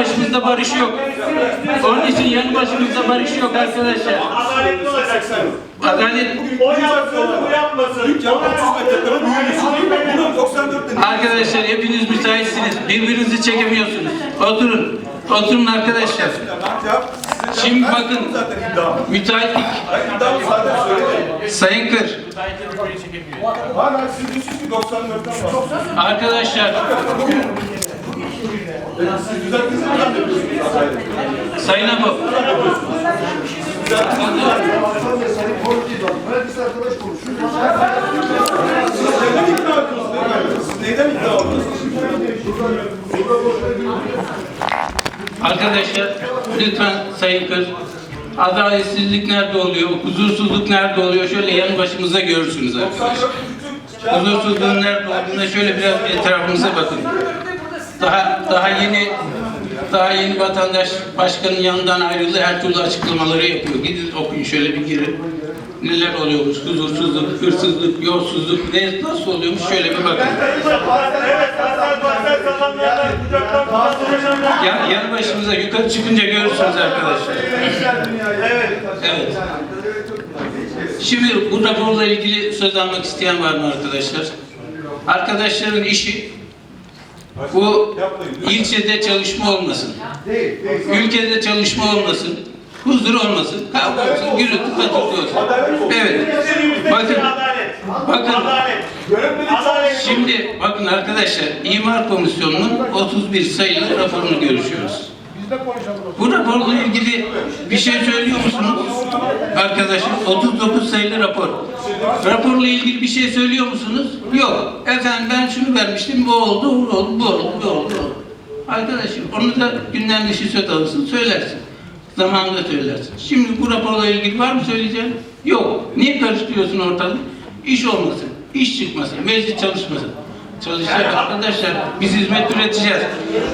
başımızda barış yok. Onun için yanı başımızda barış yok arkadaşlar. Adaletli olacaksın. Adalet O yapsın, bu yapmasın. Dükkan 30 metrekare büyümüş. Bunun 94 lira. arkadaşlar hepiniz müsaitsiniz. Birbirinizi çekemiyorsunuz. Oturun. Oturun arkadaşlar. Şimdi bakın. Müteahhitlik. Sayın Kır. Hala siz diyorsunuz ki 94'ten bahsediyorsunuz. Arkadaşlar iddia ediyorsunuz? Arkadaşlar lütfen Sayın Kır. Adaletsizlik nerede oluyor? Huzursuzluk nerede oluyor? Şöyle yanı başımıza görürsünüz arkadaşlar. 94 bütün Huzursuzluğun nerede olduğuna şöyle biraz etrafımıza bakın. Daha daha yeni daha yeni vatandaş başkanın yanından ayrıldı. Her türlü açıklamaları yapıyor. Gidin okuyun şöyle bir girin. Neler oluyormuş? Huzursuzluk, hırsızlık, yolsuzluk, ne nasıl oluyormuş? Şöyle bir bakın. Ya, yanı başımıza yukarı çıkınca görürsünüz arkadaşlar. Evet. Evet. Şimdi bu raporla ilgili söz almak isteyen var mı arkadaşlar? Arkadaşların işi bu ilçede çalışma olmasın. Ülkede çalışma olmasın. Huzur olmasın. Kavga olsun, gürültü patırtı olsun. Evet. Bakın, Adalet. bakın. Adalet. Görünmedi Adalet. Şimdi bakın arkadaşlar, İmar Komisyonu'nun 31 sayılı raporunu görüşüyoruz. Bu raporla ilgili bir şey söylüyor musunuz? Arkadaşlar 39 sayılı rapor. Raporla ilgili bir şey söylüyor musunuz? Yok. Efendim ben şunu vermiştim, bu oldu, bu oldu, bu oldu, bu oldu. Arkadaşım onu da gündem dışı söz alırsın, söylersin. Zamanında söylersin. Şimdi bu raporla ilgili var mı söyleyeceğin? Yok. Niye karıştırıyorsun ortalığı? İş olmasın, iş çıkmasın, meclis çalışmasın. Çalışacak arkadaşlar. Biz hizmet üreteceğiz.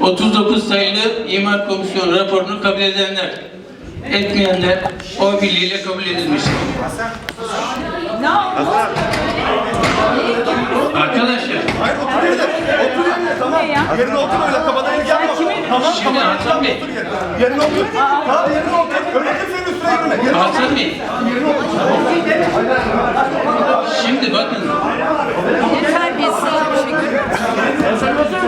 39 sayılı İmar Komisyonu raporunu kabul edenler, etmeyenler oy birliğiyle kabul edilmiştir. Arkadaşlar, Hayır otur yerine. Otur yerine tamam. Yerine otur öyle kafadan ilgi yapma. Tamam Şimdi tamam. Hasan Bey, Yerine otur. Tamam yerine otur. Öyle senin üstüne yürüme. Hasan Bey. Şimdi bakın, Terbiyesiz bir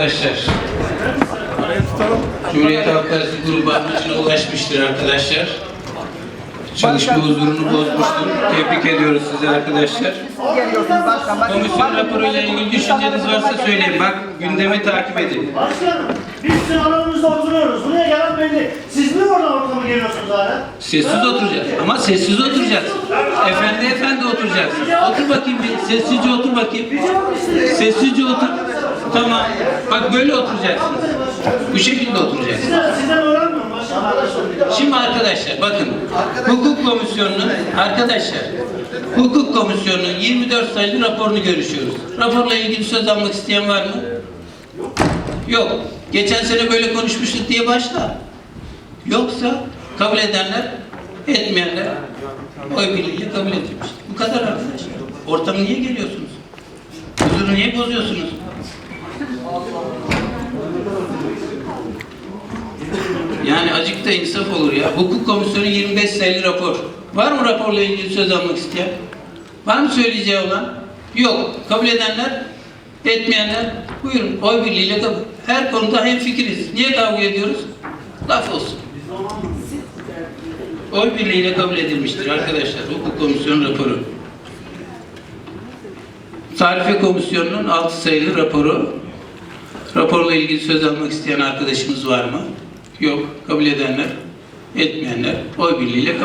arkadaşlar. Cumhuriyet Halk Partisi grubu amacına ulaşmıştır arkadaşlar. Çalışma huzurunu bozmuştur. Tebrik ediyoruz sizi arkadaşlar. Komisyon raporuyla ilgili düşünceniz varsa söyleyin. Bak gündemi takip edin. Başkanım, biz sizin alanınızda oturuyoruz. Buraya gelen belli. Siz niye oradan ortama geliyorsunuz hala? Sessiz oturacağız. Ama sessiz oturacaksın. Efendi efendi oturacaksın. Otur bakayım bir. Sessizce otur bakayım. Sessizce otur. Tamam. Bak böyle oturacaksınız. Bu şekilde oturacaksınız. Şimdi arkadaşlar bakın. Hukuk Komisyonu'nun arkadaşlar Hukuk Komisyonu'nun 24 sayılı raporunu görüşüyoruz. Raporla ilgili söz almak isteyen var mı? Yok. Geçen sene böyle konuşmuştuk diye başla. Yoksa kabul edenler, etmeyenler oy birliğiyle kabul edilmiş. Bu kadar arkadaşlar. Ortamı niye geliyorsunuz? Huzuru niye bozuyorsunuz? Yani acık da insaf olur ya. Hukuk Komisyonu 25 sayılı rapor. Var mı raporla ilgili söz almak isteyen? Var mı söyleyeceği olan? Yok. Kabul edenler, etmeyenler buyurun oy birliğiyle kabul. Her konuda hem fikiriz. Niye kavga ediyoruz? Laf olsun. Oy birliğiyle kabul edilmiştir arkadaşlar. Hukuk Komisyonu raporu. Tarife Komisyonu'nun 6 sayılı raporu. Raporla ilgili söz almak isteyen arkadaşımız var mı? Yok. Kabul edenler, etmeyenler oy birliğiyle